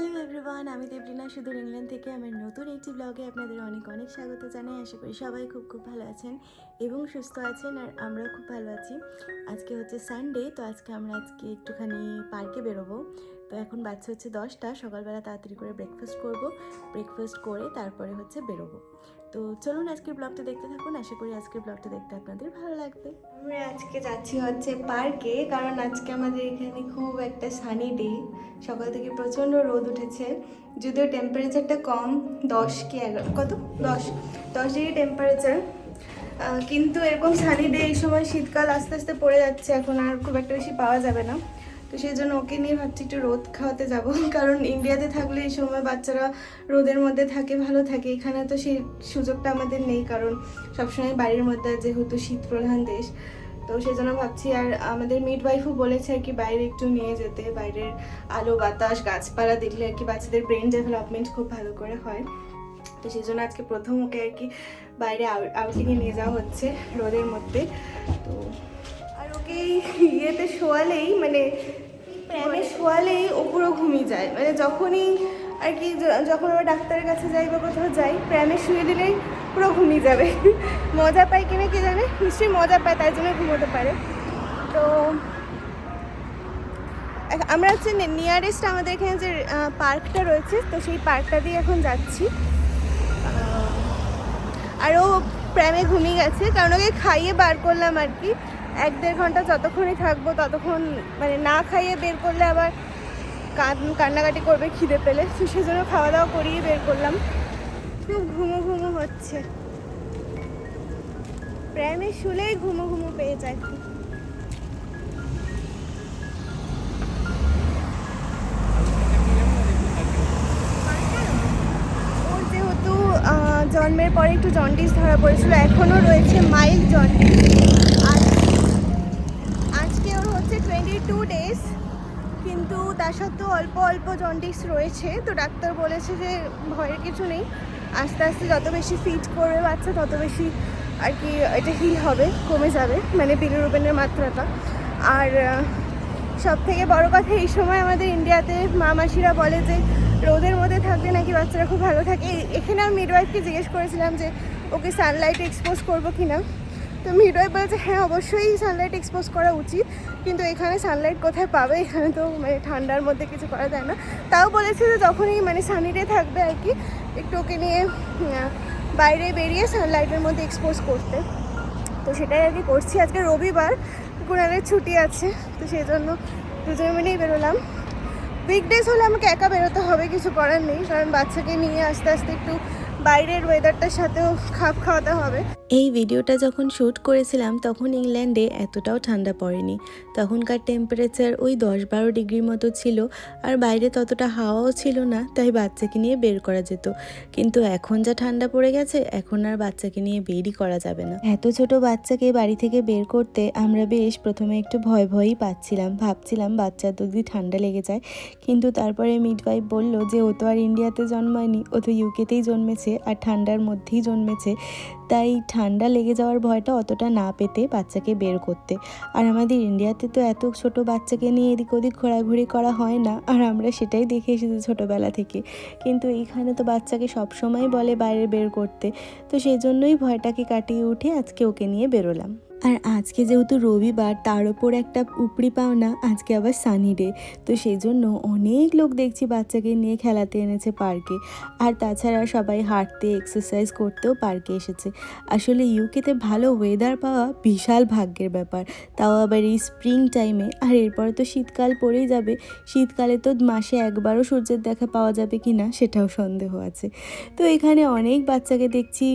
Hello everyone আমি দেবলীনা সুদূর England থেকে। আমার নতুন একটি ব্লগে আপনাদের অনেক অনেক স্বাগত জানাই। আশা করি সবাই খুব খুব ভালো আছেন এবং সুস্থ আছেন আর আমরা খুব ভালো আছি। আজকে হচ্ছে সানডে তো আজকে আমরা আজকে একটুখানি পার্কে বেরোবো। তো এখন বাচ্চা হচ্ছে দশটা, সকালবেলা তাড়াতাড়ি করে ব্রেকফাস্ট করব। ব্রেকফাস্ট করে তারপরে হচ্ছে বেরোবো। তো চলুন আজকের ব্লগটা দেখতে থাকুন। আশা করি আজকের ব্লগটা দেখতে আপনাদের ভালো লাগবে। আমরা আজকে যাচ্ছি হচ্ছে পার্কে কারণ আজকে আমাদের এখানে খুব একটা সানি ডে সকাল থেকে প্রচণ্ড রোদ উঠেছে। যদিও টেম্পারেচারটা কম, দশ কি এগারো, কত? দশ। দশ ডিগ্রি টেম্পারেচার কিন্তু এরকম সানি ডে এই সময় শীতকাল আস্তে আস্তে পড়ে যাচ্ছে, এখন আর খুব একটা বেশি পাওয়া যাবে না। তো সেই জন্য ওকে নিয়ে ভাবছি একটু রোদ খাওয়াতে যাব। কারণ ইন্ডিয়াতে থাকলে এই সময় বাচ্চারা রোদের মধ্যে থাকে, ভালো থাকে। এখানে তো সেই সুযোগটা আমাদের নেই, কারণ সবসময় বাড়ির মধ্যে যেহেতু শীত প্রধান দেশ, তো সেই জন্য ভাবছি আর আমাদের মিড ওয়াইফও বলেছে আর কি বাইরে একটু নিয়ে যেতে। বাইরের আলো, বাতাস, গাছপালা দেখলে আর কি বাচ্চাদের ব্রেন ডেভেলপমেন্ট খুব ভালো করে হয়। তো সেই জন্য আজকে প্রথম ওকে আর কি বাইরে আউটিংয়ে নিয়ে যাওয়া হচ্ছে রোদের মধ্যে। তো আর ওকে ইয়েতে শোয়ালেই মানে প্রেমে শোয়ালেই ও পুরো ঘুমিয়ে যায় মানে যখনই আর কি যখন আমরা ডাক্তারের কাছে যাই বা কোথাও যাই প্রেমে শুয়ে দিলেই পুরো ঘুমিয়ে যাবে। মজা পায় কিনা কে জানে? নিশ্চয়ই মজা পায়, তাই জন্য ঘুমোতে পারে। তো আমরা হচ্ছে নিয়ারেস্ট আমাদের এখানে যে পার্কটা রয়েছে, তো সেই পার্কটা দিয়ে এখন যাচ্ছি। আর ও প্রেমে ঘুমিয়ে গেছে, কারণ ওকে খাইয়ে বার করলাম আর কি। এক দেড় ঘণ্টা যতক্ষণই থাকব, ততক্ষণ মানে না খাইয়ে বের করলে আবার কান- কান্নাকাটি করবে, খিদে পেলে। তো সেজন্য খাওয়া দাওয়া করিয়ে বের করলাম। খুব ঘুমো ঘুমো হচ্ছে। প্রেমে শুলেই ঘুমো ঘুমো পেয়ে যায়। জন্মের পরে একটু জন্ডিস ধরা পড়েছিল, এখনও রয়েছে মাইল্ড জন্ডিস আর আজকে ওর হচ্ছে টোয়েন্টি টু ডেজ কিন্তু তা সত্ত্বেও অল্প অল্প জন্ডিস রয়েছে। তো ডাক্তার বলেছে যে ভয়ের কিছু নেই। আস্তে আস্তে যত বেশি ফিট করবে বাচ্চা, তত বেশি আর কি এটা হিল হবে, কমে যাবে মানে বিলিরুবেনের মাত্রাটা। আর সব থেকে বড় কথা এই সময় আমাদের ইন্ডিয়াতে মা মাসিরা বলে যে রোদের মধ্যে থাকলে নাকি বাচ্চারা খুব ভালো থাকে। এখানে আমি মিডওয়াইফকে জিজ্ঞেস করেছিলাম যে ওকে সানলাইটে এক্সপোজ করব কি না তো মিডওয়াইফ বলেছে হ্যাঁ অবশ্যই সানলাইট এক্সপোজ করা উচিত, কিন্তু এখানে সানলাইট কোথায় পাবে? এখানে তো মানে ঠান্ডার মধ্যে কিছু করা যায় না। তাও বলেছে যে, যখনই মানে সানিডে থাকবে আর কি, একটু ওকে নিয়ে বাইরে বেরিয়ে সানলাইটের মধ্যে এক্সপোজ করতে। তো সেটাই আর কি করছি। আজকে রবিবার কুণালের ছুটি আছে, তো সেই জন্য দুজনে মিলেই বেরোলাম। উইকডেজ হলে আমাকে একা বেরোতে হবে, কিছু করার নেই। কারণ বাচ্চাকে নিয়ে আস্তে আস্তে একটু বাইরের ওয়েদারটার সাথেও খাপ খাওয়াতে হবে। এই ভিডিওটা যখন শ্যুট করেছিলাম, তখন ইংল্যান্ডে এতটাও ঠান্ডা পড়েনি। তখনকার টেম্পারেচার ওই দশ বারো ডিগ্রির মতো ছিল, আর বাইরে ততটা হাওয়াও ছিল না, তাই বাচ্চাকে নিয়ে বের করা যেত। কিন্তু এখন যা ঠান্ডা পড়ে গেছে, এখন আর বাচ্চাকে নিয়ে বেরই করা যাবে না। এত ছোট বাচ্চাকে বাড়ি থেকে বের করতে আমরা বেশ প্রথমে একটু ভয় ভয়ই পাচ্ছিলাম, ভাবছিলাম বাচ্চার যদি ঠান্ডা লেগে যায়। কিন্তু তারপরে মিডওয়াইফ বলল যে, ও তো আর ইন্ডিয়াতে জন্মায়নি, ও তো ইউকেতেই জন্মেছে। আর ঠান্ডার মধ্যেই জন্মেছে। তাই ঠান্ডা লেগে যাওয়ার ভয়টা অতটা না পেতে বাচ্চাকে বের করতে। আর আমাদের ইন্ডিয়াতে তো এত ছোট বাচ্চাকে নিয়ে এদিক ওদিক ঘোরাঘুরি করা হয় না, আর আমরা সেটাই দেখে এসেছি ছোটোবেলা থেকে। কিন্তু এইখানে তো বাচ্চাকে সবসময় বলে বাইরে বের করতে। তো সেই জন্যই ভয়টাকে কাটিয়ে উঠে আজকে ওকে নিয়ে বেরোলাম। আর আজকে যেহেতু রবিবার, তার ওপর একটা উপরি পাওনা আজকে আবার সানি ডে। তো সেই জন্য অনেক লোক দেখছি বাচ্চাকে নিয়ে খেলাতে এনেছে পার্কে। আর তাছাড়া সবাই হাঁটতে এক্সারসাইজ করতেও পার্কে এসেছে। আসলে ইউকেতে ভালো ওয়েদার পাওয়া বিশাল ভাগ্যের ব্যাপার। তাও আবার এই স্প্রিং টাইমে আর এরপরে তো শীতকাল পড়েই যাবে। শীতকালে তো মাসে একবারও সূর্যের দেখা পাওয়া যাবে কি না সেটাও সন্দেহ আছে। তো এখানে অনেক বাচ্চাকে দেখছি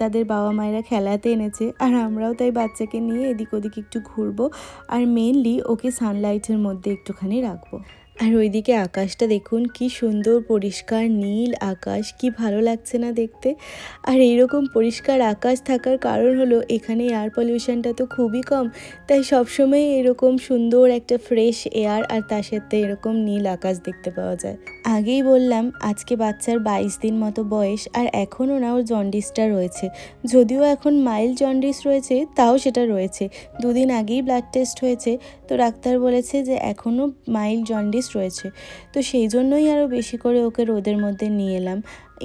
তাদের বাবা মায়েরা খেলাতে এনেছে। আর আমরাও তাই বাচ্চাকে নিয়ে এদিক ওদিক একটু ঘুরবো আর মেনলি ওকে সানলাইটের মধ্যে একটুখানি রাখব। আর ওইদিকে আকাশটা দেখুন, কি সুন্দর পরিষ্কার নীল আকাশ, কি ভালো লাগছে না দেখতে। আর এইরকম পরিষ্কার আকাশ থাকার কারণ হলো, এখানে এয়ার পলিউশনটা তো খুবই কম, তাই সবসময় এরকম সুন্দর একটা ফ্রেশ এয়ার আর তার সাথে এরকম নীল আকাশ দেখতে পাওয়া যায়। আগেই বললাম, আজকে বাচ্চার বাইশ দিন মতো বয়স আর এখনও না ওর জন্ডিসটা রয়েছে। যদিও এখন মাইল্ড জন্ডিস রয়েছে, তাও সেটা রয়েছে। দুদিন আগেই ব্লাড টেস্ট হয়েছে, তো ডাক্তার বলেছে যে এখনও মাইল্ড জন্ডিস রয়েছে। তো সেই জন্যই আরও বেশি করে ওকে রোদের মধ্যে নিয়ে এলাম।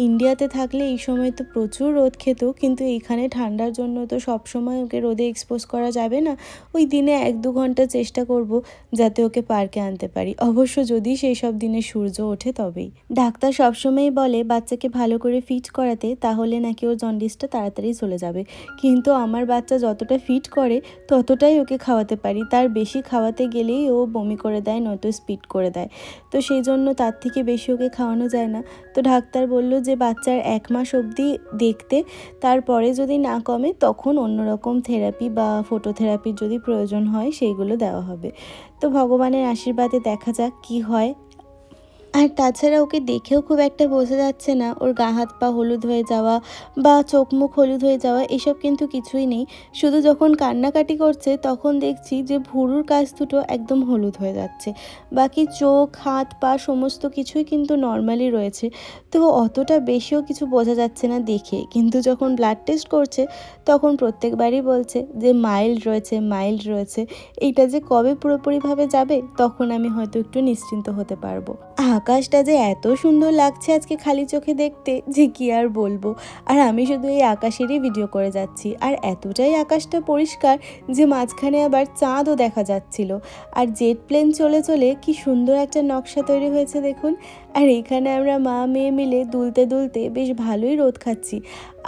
ইন্ডিয়াতে থাকলে এই সময় তো প্রচুর রোদ খেত, কিন্তু এইখানে ঠান্ডার জন্য তো সব সময় ওকে রোদে এক্সপোজ করা যাবে না। ওই দিনে এক দু ঘণ্টা চেষ্টা করব যাতে ওকে পার্কে আনতে পারি। অবশ্য যদি সেই সব দিনে সূর্য ওঠে তবেই। ডাক্তার সবসময়ই বলে, বাচ্চাকে ভালো করে ফিট করাতে, তাহলে নাকি ওর জন্ডিসটা তাড়াতাড়ি চলে যাবে। কিন্তু আমার বাচ্চা যতটা ফিট করে, ততটাই ওকে খাওয়াতে পারি। তার বেশি খাওয়াতে গেলেই ও বমি করে দেয়, নয়তো স্পিড করে দেয়। তো সেই জন্য তার থেকে বেশি ওকে খাওয়ানো যায় না। তো ডাক্তার বলল যে বাচ্চার এক মাস অবধি দেখতে, তারপরে যদি না কমে, তখন অন্যরকম থেরাপি বা ফটোথেরাপির যদি প্রয়োজন হয়, সেইগুলো দেওয়া হবে। তো ভগবানের আশীর্বাদে দেখা যাক কি হয়। আর তাছাড়া ওকে দেখেও খুব একটা বোঝা যাচ্ছে না। ওর গা হাত পা হলুদ হয়ে যাওয়া বা চোখ মুখ হলুদ হয়ে যাওয়া, এসব কিন্তু কিছুই নেই। শুধু যখন কান্নাকাটি করছে, তখন দেখছি যে ভুরুর কাজ দুটো একদম হলুদ হয়ে যাচ্ছে। বাকি চোখ, হাত পা সমস্ত কিছুই কিন্তু নর্মালি রয়েছে। তো অতটা বেশিও কিছু বোঝা যাচ্ছে না দেখে। কিন্তু যখন ব্লাড টেস্ট করছে, তখন প্রত্যেকবারই বলছে যে মাইল্ড রয়েছে মাইল্ড রয়েছে। এইটা যে কবে পুরোপুরিভাবে যাবে, তখন আমি হয়তো একটু নিশ্চিন্ত হতে পারব। আকাশটা যে এত সুন্দর লাগছে আজকে খালি চোখে দেখতে, যে কি আর বলব? আর আমি শুধু এই আকাশেরই ভিডিও করে যাচ্ছি। আর এতটাই আকাশটা পরিষ্কার যে মাঝখানে আবার চাঁদও দেখা যাচ্ছিল। আর জেট প্লেন চলে চলে কি সুন্দর একটা নকশা তৈরি হয়েছে দেখুন। আর এইখানে আমরা মা মেয়ে মিলে দুলতে দুলতে বেশ ভালোই রোদ খাচ্ছি।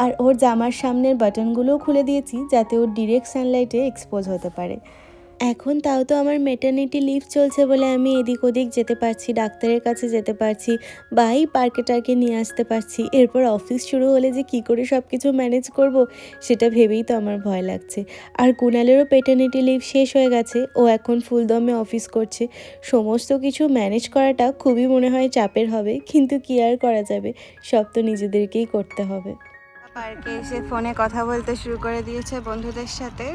আর ওর জামার সামনের বাটনগুলোও খুলে দিয়েছি যাতে ওর ডিরেক্ট সানলাইটে এক্সপোজ হতে পারে। এখন তাও তো আমার মেটার্নিটি লিভ চলছে বলে আমি এদিক ওদিক যেতে পারছি, ডাক্তারের কাছে যেতে পারছি, বা এই পার্কে টার্কে নিয়ে আসতে পারছি। এরপর অফিস শুরু হলে যে কি করে সব কিছু ম্যানেজ করব, সেটা ভেবেই তো আমার ভয় লাগছে। আর কুণালেরও পেটার্নিটি লিভ শেষ হয়ে গেছে, ও এখন ফুলদমে অফিস করছে। সমস্ত কিছু ম্যানেজ করাটা খুবই মনে হয় চাপের হবে, কিন্তু কি আর করা যাবে? সব তো নিজেদেরকেই করতে হবে। পার্কে এসে ফোনে কথা বলতে শুরু করে দিয়েছে বন্ধুদের সাথে।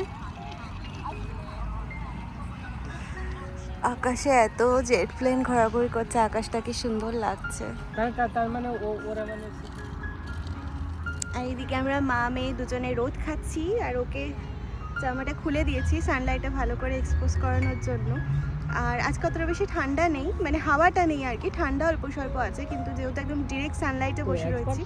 আকাশে এত জেট প্লেন ঘোরাঘুরি করছে আকাশটা কি সুন্দর লাগছে। তার মানে ওরা মানে আর এইদিকে আমরা মা মেয়ে দুজনে রোদ খাচ্ছি আর ওকে জামাটা খুলে দিয়েছি সানলাইটটা ভালো করে এক্সপোজ করানোর জন্য। আর আজকে অতটা বেশি ঠান্ডা নেই মানে হাওয়াটা নেই আর কি ঠান্ডা অল্প স্বল্প আছে কিন্তু যেহেতু একদম ডিরেক্ট সানলাইটে বসে রয়েছি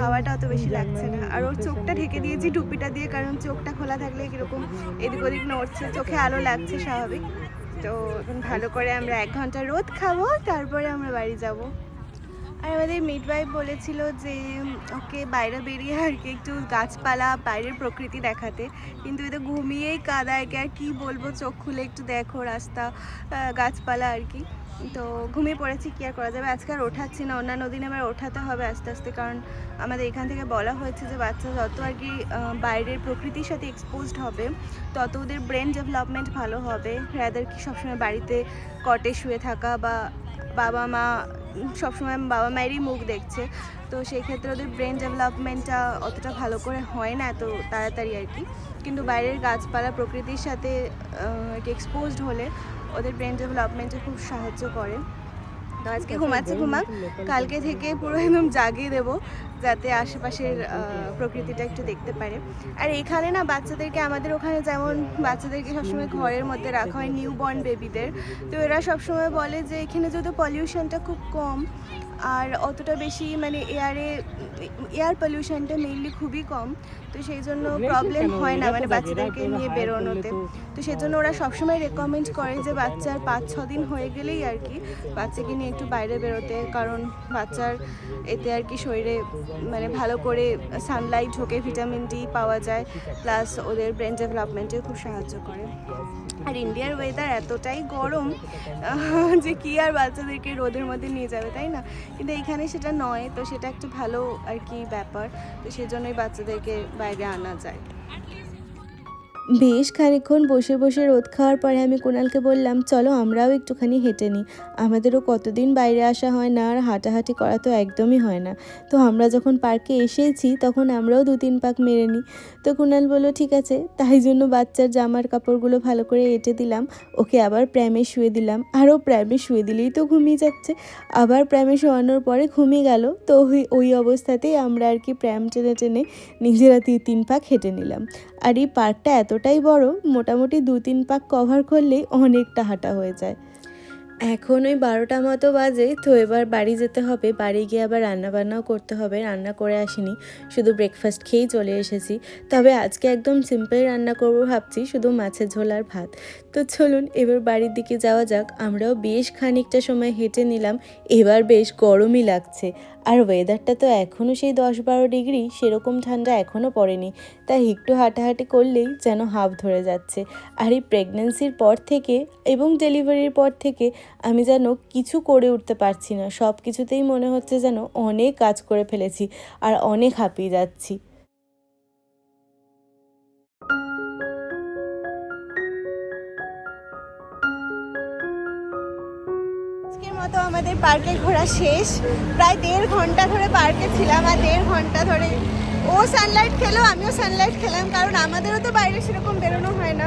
হাওয়াটা অত বেশি লাগছে না। আর ওর চোখটা ঢেকে দিয়েছি টুপিটা দিয়ে কারণ চোখটা খোলা থাকলে কীরকম এদিক ওদিক নড়ছে চোখে আলো লাগছে স্বাভাবিক। তো এখন ভালো করে আমরা এক ঘণ্টা রোদ খাব তারপরে আমরা বাড়ি যাব। আর আমাদের মিডওয়াইফ বলেছিল যে ওকে বাইরে বেরিয়ে আর কি একটু গাছপালা, বাইরের প্রকৃতি দেখাতে। কিন্তু এটা ঘুমিয়েই কাদায় আর কি বলব? চোখ খুলে একটু দেখো রাস্তা গাছপালা আর কি। তো ঘুমিয়ে পড়েছি, কি আর করা যাবে? আজকে আর ওঠাচ্ছি না। অন্যান্য দিন আবার ওঠাতে হবে আস্তে আস্তে, কারণ আমাদের এখান থেকে বলা হয়েছে যে, বাচ্চা যত আর কি বাইরের প্রকৃতির সাথে এক্সপোজড হবে, তত ওদের ব্রেন ডেভেলপমেন্ট ভালো হবে। রাদার কি সবসময় বাড়িতে কটে শুয়ে থাকা বা বাবা মা সবসময় বাবা মায়েরই মুখ দেখছে। তো সেই ক্ষেত্রে ওদের ব্রেন ডেভেলপমেন্টটা অতটা ভালো করে হয় না এত তাড়াতাড়ি আর কি। কিন্তু বাইরের গাছপালা, প্রকৃতির সাথে এক্সপোজড হলে ওদের ব্রেন ডেভেলপমেন্টে খুব সাহায্য করে। তো আজকে ঘুমাচ্ছে ঘুমাক। কালকে থেকে পুরো একদম জাগিয়ে দেবো যাতে আশেপাশের প্রকৃতিটা একটু দেখতে পারে। আর এখানে না বাচ্চাদেরকে আমাদের ওখানে যেমন বাচ্চাদেরকে সবসময় ঘরের মধ্যে রাখা হয় নিউ বর্ন বেবিদের তো এরা সবসময় বলে যে এখানে যদি পলিউশনটা খুব কম আর অতটা বেশি মানে এয়ারে এয়ার পলিউশনটা মেইনলি খুবই কম। তো সেই জন্য প্রবলেম হয় না মানে বাচ্চাদেরকে নিয়ে বেরোনোতে। তো সেই জন্য ওরা সবসময় রেকমেন্ড করে যে বাচ্চার পাঁচ ছ দিন হয়ে গেলেই আর কি বাচ্চাকে নিয়ে একটু বাইরে বেরোতে। কারণ বাচ্চার এতে আর কি শরীরে মানে ভালো করে সানলাইট ঢোকে ভিটামিন ডি পাওয়া যায়। প্লাস ওদের ব্রেন ডেভেলপমেন্টে খুব সাহায্য করে। আর ইন্ডিয়ার ওয়েদার এতটাই গরম যে কি আর বাচ্চাদেরকে রোদের মধ্যে নিয়ে যাবে, তাই না? কিন্তু এখানে সেটা নয়, তো সেটা একটা ভালো আর কি ব্যাপার। তো সেজন্যই বাচ্চাদেরকে বাইরে আনা যায়। বেশ খানিকক্ষণ বসে বসে রোদ খাওয়ার পরে আমি কুণালকে বললাম, চলো আমরাও একটুখানি হেঁটে নিই। আমাদেরও কতদিন বাইরে আসা হয় না আর হাঁটাহাঁটি করা তো একদমই হয় না। তো আমরা যখন পার্কে এসেছি, তখন আমরাও দু তিন পাক মেরে নিই। তো কুণাল বলল, ঠিক আছে। তাই জন্য বাচ্চার জামার কাপড়গুলো ভালো করে এঁটে দিলাম। ওকে আবার প্র্যামে শুয়ে দিলাম। আরও প্র্যামে শুয়ে দিলেই তো ঘুমিয়ে যাচ্ছে। আবার প্র্যামে শোয়ানোর পরে ঘুমিয়ে গেল। তো ওই ওই অবস্থাতেই আমরা আর কি প্র্যাম টেনে টেনে নিজেরা তিন পাক হেঁটে নিলাম। আর এই পার্কটা এতটাই বড় মোটামুটি দু তিন পাক কভার করলেই অনেকটা হাঁটা হয়ে যায়। এখন ওই বারোটা মতো বাজে, তো এবার বাড়ি যেতে হবে। বাড়ি গিয়ে আবার রান্না বান্নাও করতে হবে। রান্না করে আসিনি। শুধু ব্রেকফাস্ট খেয়েই চলে এসেছি। তবে আজকে একদম সিম্পল রান্না করব ভাবছি, শুধু মাছের ঝোল আর ভাত। তো চলুন, এবার বাড়ির দিকে যাওয়া যাক। আমরাও বেশ খানিকটা সময় হেঁটে নিলাম। এবার বেশ গরমই লাগছে। আর ওয়েদারটা তো এখনও সেই দশ বারো ডিগ্রি সেরকম ঠান্ডা এখনও পড়েনি। তাই একটু হাঁটাহাঁটি করলেই যেন হাফ ধরে যাচ্ছে। আর এই প্রেগনেন্সির পর থেকে এবং ডেলিভারির পর থেকে আমি যেন কিছু করে উঠতে পারছি না। সব কিছুতেই মনে হচ্ছে যেন অনেক কাজ করে ফেলেছি আর অনেক হাঁপিয়ে যাচ্ছি। মতো আমাদের পার্কে ঘোরা শেষ। প্রায় দেড় ঘণ্টা ধরে পার্কে ছিলাম আর দেড় ঘণ্টা ধরে ও সানলাইট খেলো, আমিও সানলাইট খেলাম, কারণ আমাদেরও তো বাইরে সেরকম বেরোনো হয় না।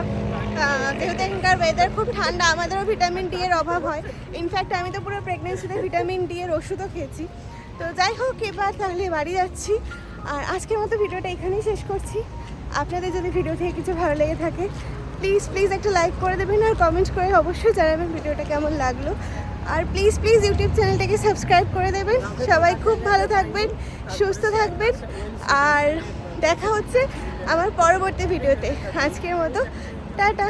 যেহেতু এখানকার ওয়েদার খুব ঠান্ডা, আমাদেরও ভিটামিন ডি এর অভাব হয়। ইনফ্যাক্ট আমি তো পুরো প্রেগনেন্সিতে ভিটামিন ডি এর ওষুধও খেয়েছি। তো যাই হোক, এবার তাহলে বাড়ি যাচ্ছি। আর আজকের মতো ভিডিওটা এখানেই শেষ করছি। আপনাদের যদি ভিডিও থেকে কিছু ভালো লেগে থাকে প্লিজ প্লিজ একটা লাইক করে দেবেন আর কমেন্ট করে অবশ্যই জানাবেন ভিডিওটা কেমন লাগল। আর প্লিজ প্লিজ ইউটিউব চ্যানেলটাকে সাবস্ক্রাইব করে দেবেন। সবাই খুব ভালো থাকবেন, সুস্থ থাকবেন। আর দেখা হচ্ছে আমার পরবর্তী ভিডিওতে আজকের মতো টাটা।